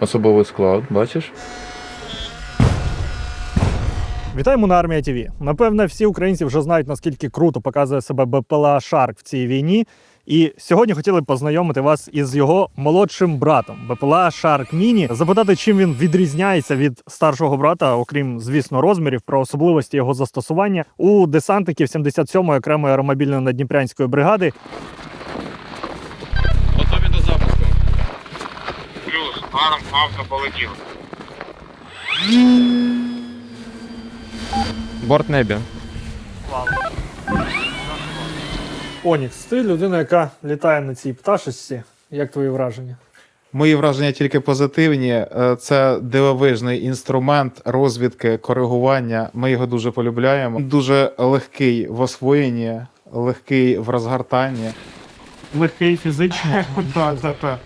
Особовий склад, бачиш? Вітаємо на армія ТВ. Напевне, всі українці вже знають, наскільки круто показує себе БПЛА Шарк в цій війні. І сьогодні хотіли познайомити вас із його молодшим братом БПЛА Шарк Міні, запитати, чим він відрізняється від старшого брата, окрім звісно розмірів, про особливості його застосування у десантників 77-ї окремої аеромобільної надніпрянської бригади. Гаром авто полетів. Борт небі. Онікс, ти людина, яка літає на цій пташечці. Як твої враження? Мої враження тільки позитивні. Е, Це дивовижний інструмент розвідки, коригування. Ми його дуже полюбляємо. Дуже легкий в освоєнні, легкий в розгортанні. Легкий фізично. Так, так, так.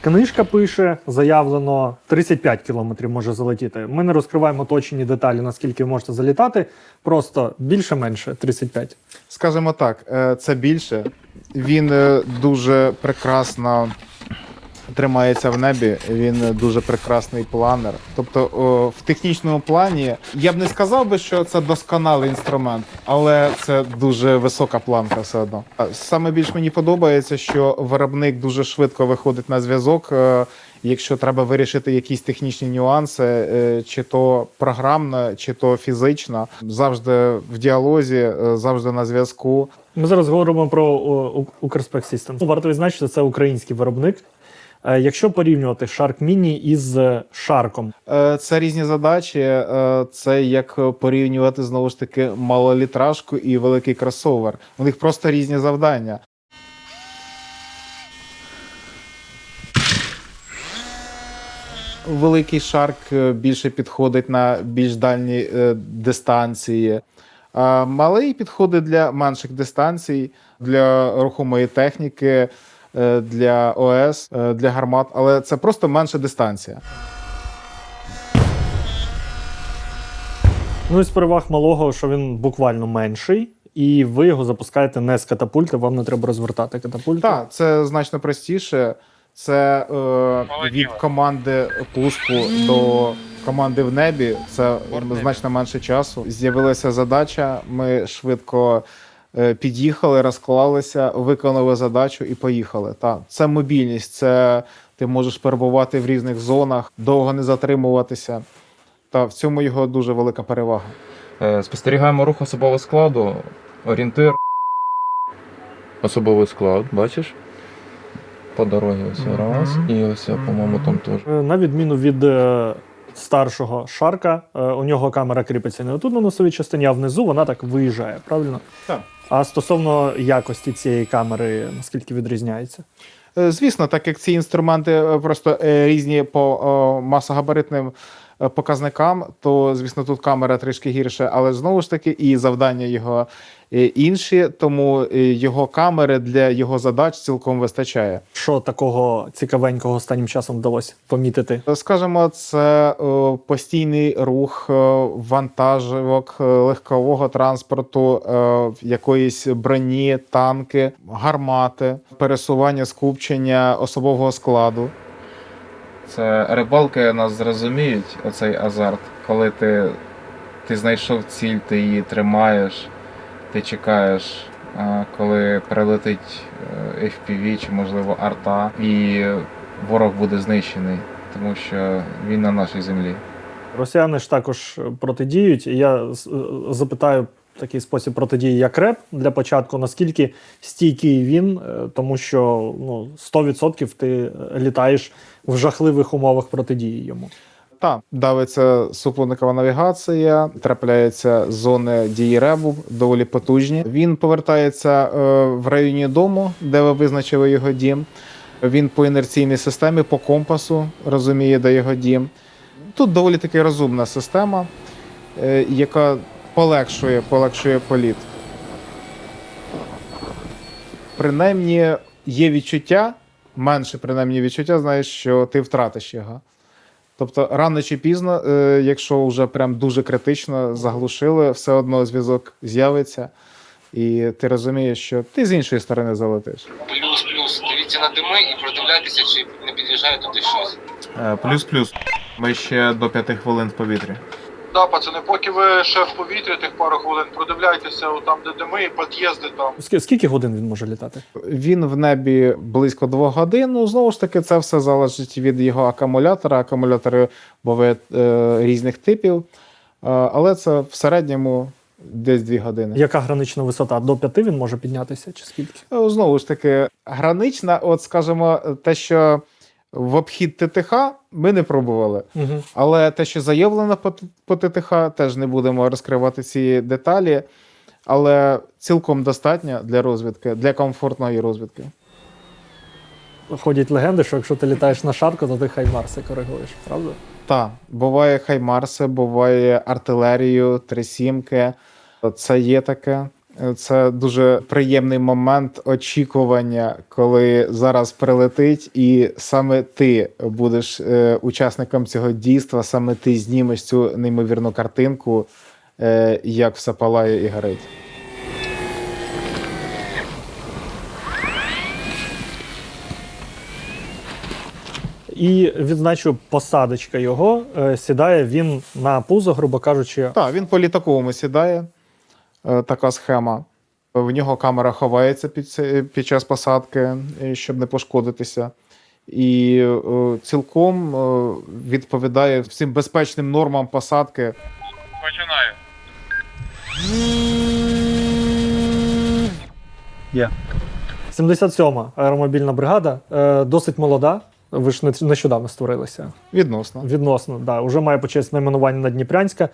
Книжка пише, заявлено 35 кілометрів може залетіти. Ми не розкриваємо точні деталі, наскільки ви можете залітати. Просто більше-менше 35. Скажімо так, е, це більше. Він е, дуже прекрасно тримається в небі. Він дуже прекрасний планер. Тобто, о, в технічному плані я б не сказав би, що це досконалий інструмент, але це дуже висока планка все одно. Саме більш мені подобається, що виробник дуже швидко виходить на зв'язок. е, Якщо треба вирішити якісь технічні нюанси, е, чи то програмно, чи то фізично, завжди в діалозі, е, завжди на зв'язку. Ми зараз говоримо про о, Укрспек Systems. Варто відзначити, це український виробник. Е, Якщо порівнювати Shark Mini із е, Sharkом, Е, Це різні задачі. е, Це як порівнювати знову ж таки малолітражку і великий кросовер. У них просто різні завдання. Великий шарк е, більше підходить на більш дальні е, дистанції. Малий підходить для менших дистанцій, для рухомої техніки, е, для ОС, е, для гармат, але це просто менша дистанція. ну і з переваг малого, що він буквально менший, і ви його запускаєте не з катапульти, вам не треба розвертати катапульту. Так, це значно простіше. Це е, від команди пуску до команди в небі. Це значно менше часу. З'явилася задача. Ми швидко е, під'їхали, розклалися, виконали задачу і поїхали. Так, це мобільність. Це ти можеш перебувати в різних зонах, довго не затримуватися. Та в цьому його дуже велика перевага. Е, Спостерігаємо рух особового складу. Орієнтир Особовий склад, бачиш? по дорозі ось раз. І ось, по-моєму, там теж. Е, На відміну від е, старшого шарка, е, у нього камера кріпиться не отут на носовій частині, а внизу вона так виїжджає, правильно? Так. А стосовно якості цієї камери, наскільки відрізняється? Е, Звісно, так як ці інструменти е, просто різні по масогабаритним показникам, то звісно тут камера трішки гірше, але знову ж таки і завдання його інші, тому е, його камери для його задач цілком вистачає. Що такого цікавенького останнім часом вдалося помітити? Е, Скажімо, це е, постійний рух е, вантажівок, е, легкового транспорту, е, якоїсь броні, танки, гармати, пересування скупчення особового складу. Це рибалки нас зрозуміють, оцей азарт, коли ти, ти знайшов ціль, ти її тримаєш, ти чекаєш, коли прилетить е, FPV чи, можливо, арта, і ворог буде знищений, тому що він на нашій землі. Росіяни ж також протидіють. І я е, запитаю такий спосіб протидії, як РЕП для початку, наскільки стійкий він, е, тому що ну, 100% ти літаєш в жахливих умовах протидії йому. Так, давиться супутникова навігація, трапляються зони дії ребу, доволі потужні. Він повертається е, в районі дому, де ви визначили його дім. Він по інерційній системі, по компасу розуміє, де його дім. Тут доволі таки розумна система, е, яка полегшує, полегшує політ. Принаймні є відчуття, менше принаймні відчуття, знаєш, що ти втратиш його. Тобто рано чи пізно, е, якщо вже прям дуже критично заглушили, все одно зв'язок з'явиться, і ти розумієш, що ти з іншої сторони залетиш. Плюс, плюс, плюс. Дивіться на дими і продивляйтеся, чи не під'їжджає туди щось. Е, Плюс-плюс. Ми ще до п'яти хвилин в повітрі. Да, пацани, поки ви ще в повітрі тих пару хвилин, продивляйтеся там, де дими і під'їзди там. Ск- Скільки годин він може літати? Він в небі близько двох годин. Ну, знову ж таки, це все залежить від його акумулятора. Акумулятори бувають е, різних типів. Е, але це в середньому десь дві години. Яка гранична висота? До п'яти він може піднятися, чи скільки? Е, Знову ж таки, гранична, от скажімо, те, що в обхід ТТХ ми не пробували. Угу. Але те, що заявлено по, по ТТХ, теж не будемо розкривати ці деталі. Але цілком достатньо для розвідки, для комфортної розвідки. Ходять легенди, що якщо ти літаєш на шарку, то ти хаймарси коригуєш, правда? Так, буває хаймарси, буває артилерію, трисімки. Це є таке. Це дуже приємний момент очікування, коли зараз прилетить, і саме ти будеш е, учасником цього дійства, саме ти знімеш цю неймовірну картинку, е, як все палає і горить. І відзначу, посадочка його е, сідає він на пузо, грубо кажучи. Так, він по літаковому сідає. Е, Така схема. В нього камера ховається під, під час посадки, е, щоб не пошкодитися. І е, цілком е, відповідає всім безпечним нормам посадки. Починаю. Є. 77-ма аеромобільна бригада, е, досить молода. Ви ж нещодавно створилися. Відносно. Відносно, да, вже має почесне найменування на Дніпрянська.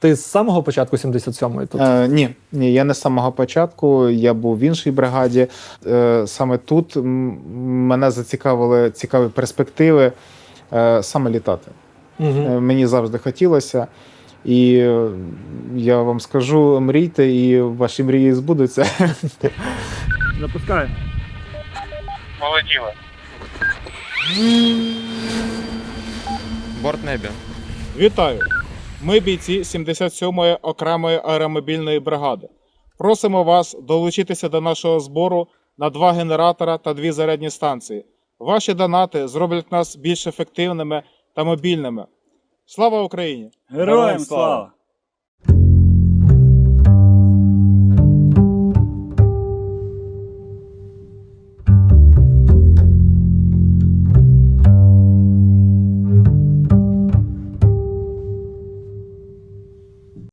Ти з самого початку 77-ї тут? Е, ні, ні, я не з самого початку. Я був в іншій бригаді. Е, саме тут мене зацікавили цікаві перспективи е, саме літати. Угу. Е, Мені завжди хотілося. І е, я вам скажу: мрійте, і ваші мрії збудуться. Запускає. Полетіли. Борт небі. Вітаю! Ми бійці 77-ї окремої аеромобільної бригади. Просимо вас долучитися до нашого збору на два генератора та дві зарядні станції. Ваші донати зроблять нас більш ефективними та мобільними. Слава Україні! Героям слава!